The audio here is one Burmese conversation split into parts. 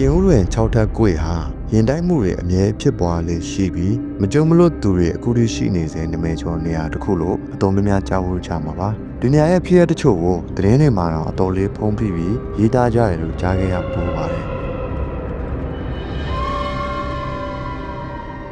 ပြင်ဦးလွင်6ထပ်ကွေဟာရင်တိုက်မှုတွေအမြဲဖြစ်ပွားလေရှိပြီးမကြုံမလို့သူတွေအခုထိရှိနေစေနမဲကျော်နေရာတစ်ခုလို့အတော်များများကြားဖို့ချမှာပါဒီနေရာရဲ့ဖြစ်ရတဲ့ချို့ကိုသတင်းတွေမှာတော့အတော်လေးဖုံးဖိပြီးရေးသားကြတယ်လို့ကြားခဲ့ရပူပါတယ်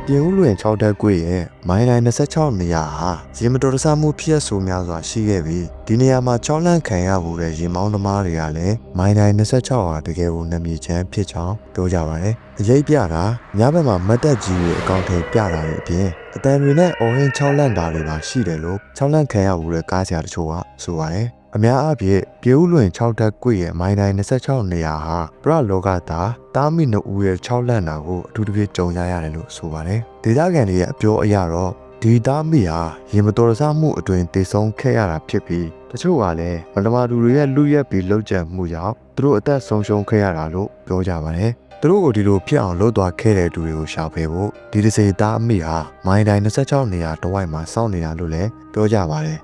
ပြင်ဦးလွင်6တက်ကွေရဲ့မိုင်းလိုင်း26နေရာဟာရေမတော်တဆမှုဖြစ်ရဆိုများစွာရှိခဲ့ပြီးဒီနေရာမှာချောင်းလန့်ခံရမှုတဲ့ရေမောင်းသမားတွေကလည်းမိုင်းလိုင်း26ဟာတကယ်ကိုနာမည်ချမ်းဖြစ်ကြောင်းပြောကြပါတယ်အရေးပြတာညဘက်မှာမတ်တက်ကြီးတွေအကောင့်ထဲပြတာတွေအပြင်အတန်တွေနဲ့အော်ဟင်းချောင်းလန့်တာတွေပါရှိတယ်လို့ချောင်းလန့်ခံရမှုတဲ့ကားဆရာတချို့ကဆိုပါတယ် အများအားဖြင့်ပြေဦးလွင်6တက်ကွေရဲ့မိုင်းတိုင်း26နေရာဟာပရလောကသားတားမိနဦးရဲ့6လန့်တာကိုအထူးသဖြင့်ကြုံရရတယ်လို့ဆိုပါတယ်ဒေသခံတွေရဲ့အပြောအရတော့ဒီတားမိဟာရင်မတော်တဆမှုအတွင်တည်ဆုံးခဲ့ရတာဖြစ်ပြီးတချို့ကလည်းမတမာသူတွေရဲ့လူရက်ပြီးလှုပ်ကြံမှုကြောင့်သူတို့အသက်ဆုံးရှုံးခဲ့ရတာလို့ပြောကြပါတယ်သူတို့ကိုဒီလိုဖြစ်အောင်လှုပ်သွားခဲ့တဲ့သူတွေကိုရှာဖွေဖို့ဒီတစ်စိသားအမိဟာမိုင်းတိုင်း26နေရာတဝိုက်မှာစောင့်နေတာလို့လည်းပြောကြပါတယ်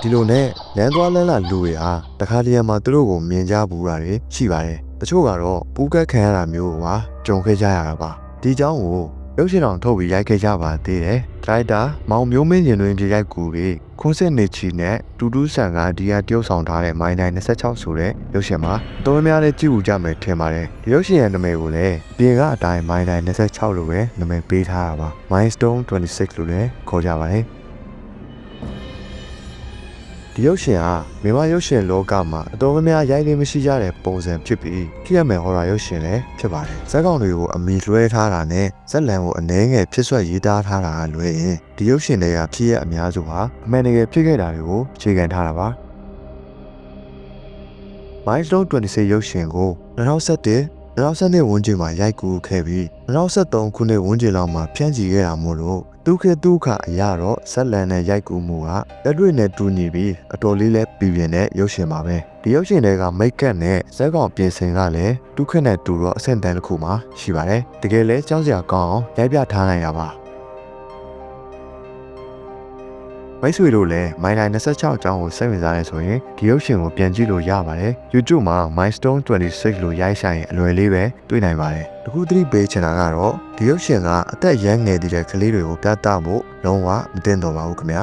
ဒီလိုနဲ့လမ်းသွားလမ်းလာလူတွေဟာတခါတရံမှာသူတို့ကိုမြင်ကြဘူးတာတွေရှိပါတယ်။တချို့ကတော့ပူးကက်ခံရတာမျိုးကကြုံခဲ့ကြရတာပါ။ဒီအကြောင်းကိုရုပ်ရှင်တော်ထုတ်ပြီးရိုက်ခဲ့ကြပါသေးတယ်။ဒရိုက်တာမောင်မျိုးမင်းရင်တွင်ပြရိုက်ကူတွေခွန်းစစ်နေချီနဲ့တူတူဆန်ကဒီယာတရုပ်ဆောင်ထားတဲ့မိုင်းတိုင်း26ဆိုတဲ့ရုပ်ရှင်မှာတော်များလေးကြည့်ဦးကြမယ်ထင်ပါတယ်။ရုပ်ရှင်ရဲ့နာမည်ကိုလည်းပြင်ကအတိုင်းမိုင်းတိုင်း26လို့ပဲနာမည်ပေးထားတာပါ။ Milestone 26လို့လည်းခေါ်ကြပါတယ်။ ဒီရုပ်ရှင်ဟာမြန်မာရုပ်ရှင်လောကမှာအတော်များများရိုက်လေးမရှိကြတဲ့ပုံစံဖြစ်ပြီးခိရမယ်ဟော်ရာရုပ်ရှင်လည်းဖြစ်ပါတယ်ဇက်ကောင်တွေကိုအမီလွှဲထားတာနဲ့ဇက်လန်ကိုအနှဲငယ်ဖြစ်ဆွက်ရေးသားထားတာကလွဲရင်ဒီရုပ်ရှင်တွေကဖြစ်ရအများစုဟာအမှန်တကယ်ဖြစ်ခဲ့တာတွေကိုခြေခံထားတာပါ Milestone 26ရုပ်ရှင်ကို2017 2012ဝန်းကျင်မှာရိုက်ကူးခဲ့ပြီး2013ခုနှစ်ဝန်းကျင်လောက်မှာဖြန့်ချီခဲ့တာမို့လို့ဒုက္ခဒုက္ခအရာတော့ဇက်လန်နဲ့ရိုက်ကူးမှုကလက်တွေ့နဲ့တူညီပြီးအတော်လေးလဲပြည်ပြင်းတဲ့ရုပ်ရှင်ပါပဲဒီရုပ်ရှင်တွေကမိတ်ကပ်နဲ့ဇက်ကောင်ပြင်ဆင်ကလည်းဒုက္ခနဲ့တူတော့အဆင့်တန်းတစ်ခုမှရှိပါတယ်တကယ်လဲကြောက်စရာကောင်းအောင်ရိုက်ပြထားနိုင်တာပါ မိတ်ဆွေတို့လည်း Myline 26အကြောင်းကိုစိတ်ဝင်စားနေဆိုရင်ဒီရုပ်ရှင်ကိုပြန်ကြည့်လို့ရပါတယ် YouTube မှာ Milestone 26လို့ရိုက်ဆိုင်ရင်အလွယ်လေးပဲတွေ့နိုင်ပါတယ်တခုသတိပေးချင်တာကတော့ဒီရုပ်ရှင်ကအသက်ရမ်းငယ်သေးတဲ့ကလေးတွေကိုပြသဖို့လုံးဝမတင်တော်ပါဘူးခင်ဗျာ